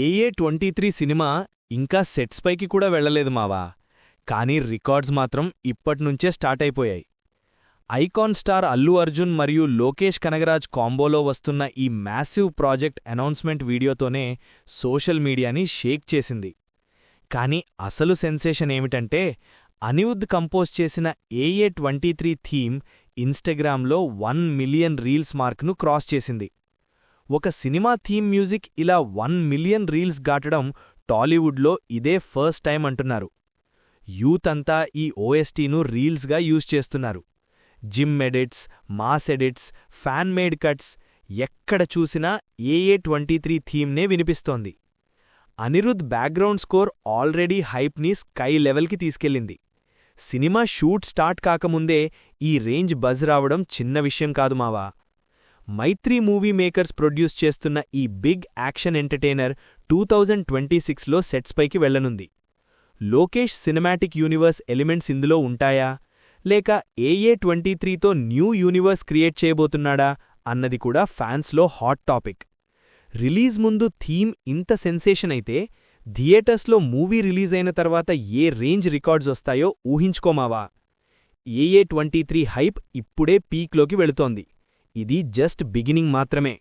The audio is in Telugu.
ఏఏ ట్వంటీ త్రీ సినిమా ఇంకా సెట్స్ పైకి కూడా వెళ్ళలేదు మావా. కానీ రికార్డ్స్ మాత్రం ఇప్పట్నుంచే స్టార్ట్ అయిపోయాయి. ఐకాన్ స్టార్ అల్లు అర్జున్ మరియు లోకేష్ కనగరాజ్ కాంబోలో వస్తున్న ఈ మ్యాసివ్ ప్రాజెక్ట్ అనౌన్స్మెంట్ వీడియోతోనే సోషల్ మీడియాని షేక్ చేసింది. కానీ అసలు సెన్సేషన్ ఏమిటంటే అనివుద్ కంపోజ్ చేసిన ఏఏ ట్వంటీ త్రీ థీమ్ ఇన్స్టాగ్రామ్లో వన్ మిలియన్ రీల్స్ మార్క్ను క్రాస్ చేసింది. ఒక సినిమా థీమ్ మ్యూజిక్ ఇలా వన్ మిలియన్ రీల్స్ గాటడం టాలీవుడ్లో ఇదే ఫస్ట్ టైం అంటున్నారు. యూత్ అంతా ఈ ఓఎస్టీను రీల్స్గా యూజ్ చేస్తున్నారు. Gym edits mass edits fan made cuts ఎక్కడ చూసినా ఏఏ ట్వంటీ త్రీ థీమ్నే వినిపిస్తోంది. అనిరుద్ బ్యాక్గ్రౌండ్ స్కోర్ ఆల్రెడీ హైప్ని స్కై లెవెల్కి తీసుకెళ్ళింది సినిమా షూట్ స్టార్ట్ కాకముందే ఈ రేంజ్ బజ్ రావడం చిన్న విషయం కాదు మావా. మైత్రి మూవీ మేకర్స్ ప్రొడ్యూస్ చేస్తున్న ఈ big action entertainer two thousand twenty సిక్స్లో సెట్స్ పైకి వెళ్ళనుంది లోకేష్ సినిమాటిక్ యూనివర్స్ ఎలిమెంట్స్ ఇందులో ఉంటాయా? లేక ఏఏ ట్వంటీ త్రీతో న్యూ యూనివర్స్ క్రియేట్ చేయబోతున్నాడా? అన్నది కూడా ఫ్యాన్స్లో హాట్ టాపిక్. రిలీజ్ ముందు థీమ్ ఇంత సెన్సేషన్ అయితే థియేటర్స్లో మూవీ రిలీజ్ అయిన తర్వాత ఏ రేంజ్ రికార్డ్స్ వస్తాయో ఊహించుకోమావా? ఏఏ ట్వంటీ త్రీ హైప్ ఇప్పుడే పీక్లోకి వెళుతోంది. ఇది జస్ట్ బిగినింగ్ మాత్రమే.